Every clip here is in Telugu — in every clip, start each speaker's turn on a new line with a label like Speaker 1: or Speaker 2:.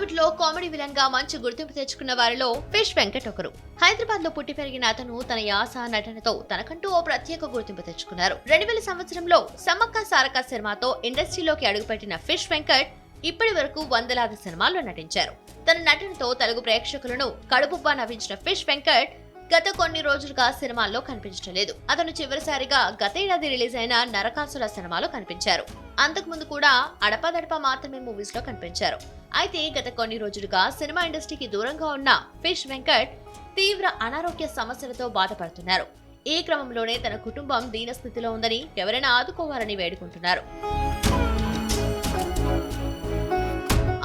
Speaker 1: బాలీవుడ్లో కామెడీ విలన్గా మంచి గుర్తింపు తెచ్చుకున్న వారిలో ఫిష్ వెంకట్ ఒకరు. హైదరాబాద్లో పుట్టి పెరిగిన అతను తన యాస నటనతో తనకంటూ ఓ ప్రత్యేక గుర్తింపు తెచ్చుకున్నారు. రెండు వేల సంవత్సరంలో సమ్మక్క సారక సినిమాతో ఇండస్ట్రీలోకి అడుగుపెట్టిన ఫిష్ వెంకట్ ఇప్పటి వరకు వందలాది సినిమాల్లో నటించారు. తన నటనతో తెలుగు ప్రేక్షకులను కడుపుబ్బా నవ్వించిన ఫిష్ వెంకట్ గత కొన్ని రోజులుగా సినిమాల్లో కనిపించడం లేదు. అతను చివరిసారిగా గత ఏడాది రిలీజ్ అయిన నరకాసుర సినిమాలో కనిపించారు. అంతకుముందు కూడా అడపాదడపా మాత్రమే మూవీస్లో కనిపించారు. అయితే గత కొన్ని రోజులుగా సినిమా ఇండస్ట్రీకి దూరంగా ఉన్న ఫిష్ వెంకట్ తీవ్ర అనారోగ్య సమస్యలతో బాధపడుతున్నారు. ఈ క్రమంలోనే తన కుటుంబం దీనస్థితిలో ఉందని ఎవరైనా ఆదుకోవాలని వేడుకుంటున్నారు.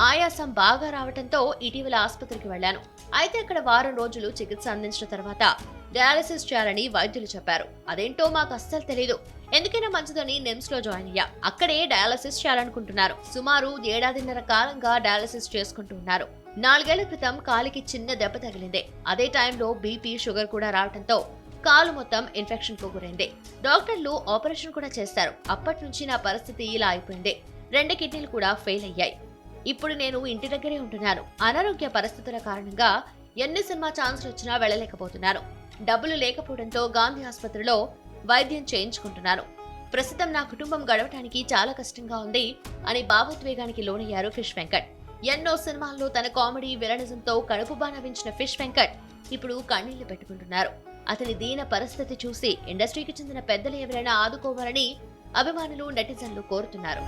Speaker 1: ఆయాసం బాగా రావడంతో ఇటీవల ఆసుపత్రికి వెళ్ళాను అయితే అక్కడ వారం రోజులు చికిత్స అందించిన తర్వాత డయాలసిస్ చేయాలని వైద్యులు చెప్పారు. అదేంటో మాకు అస్సలు తెలీదు. ఎందుకైనా మంచిదని నిమ్స్లో జాయిన్ అయ్యా. అక్కడే డయాలసిస్ చేయాలనుకుంటున్నారు. సుమారు ఏడాదిన్నర కాలంగా డయాలసిస్ చేసుకుంటూ ఉన్నారు. నాలుగేళ్ళ క్రితం కాలికి చిన్న దెబ్బ తగిలింది. అదే టైంలో బీపీ షుగర్ కూడా రావడంతో కాలు మొత్తం ఇన్ఫెక్షన్కు గురైంది డాక్టర్లు ఆపరేషన్ కూడా చేశారు. అప్పటి నుంచి నా పరిస్థితి ఇలా అయిపోయింది. రెండు కిడ్నీలు కూడా ఫెయిల్ అయ్యాయి. ఇప్పుడు నేను ఇంటి దగ్గరే ఉంటున్నాను. అనారోగ్య పరిస్థితుల కారణంగా ఎన్ని సినిమా ఛాన్సులు వచ్చినా వెళ్ళలేకపోతున్నాను డబ్బులు లేకపోవడంతో గాంధీ ఆసుపత్రిలో వైద్యం చేయించుకుంటున్నాను ప్రస్తుతం నా కుటుంబం గడవటానికి చాలా కష్టంగా ఉంది అని భావోద్వేగానికి లోనయ్యారు ఫిష్ వెంకట్. ఎన్నో సినిమాల్లో తన కామెడీ విలనిజంతో కడుపు బాణవించిన ఫిష్ వెంకట్ ఇప్పుడు కన్నీళ్ళు పెట్టుకుంటున్నారు. అతని దీన పరిస్థితి చూసి ఇండస్ట్రీకి చెందిన పెద్దలు ఎవరైనా ఆదుకోవాలని అభిమానులు నెటిజన్లు కోరుతున్నారు.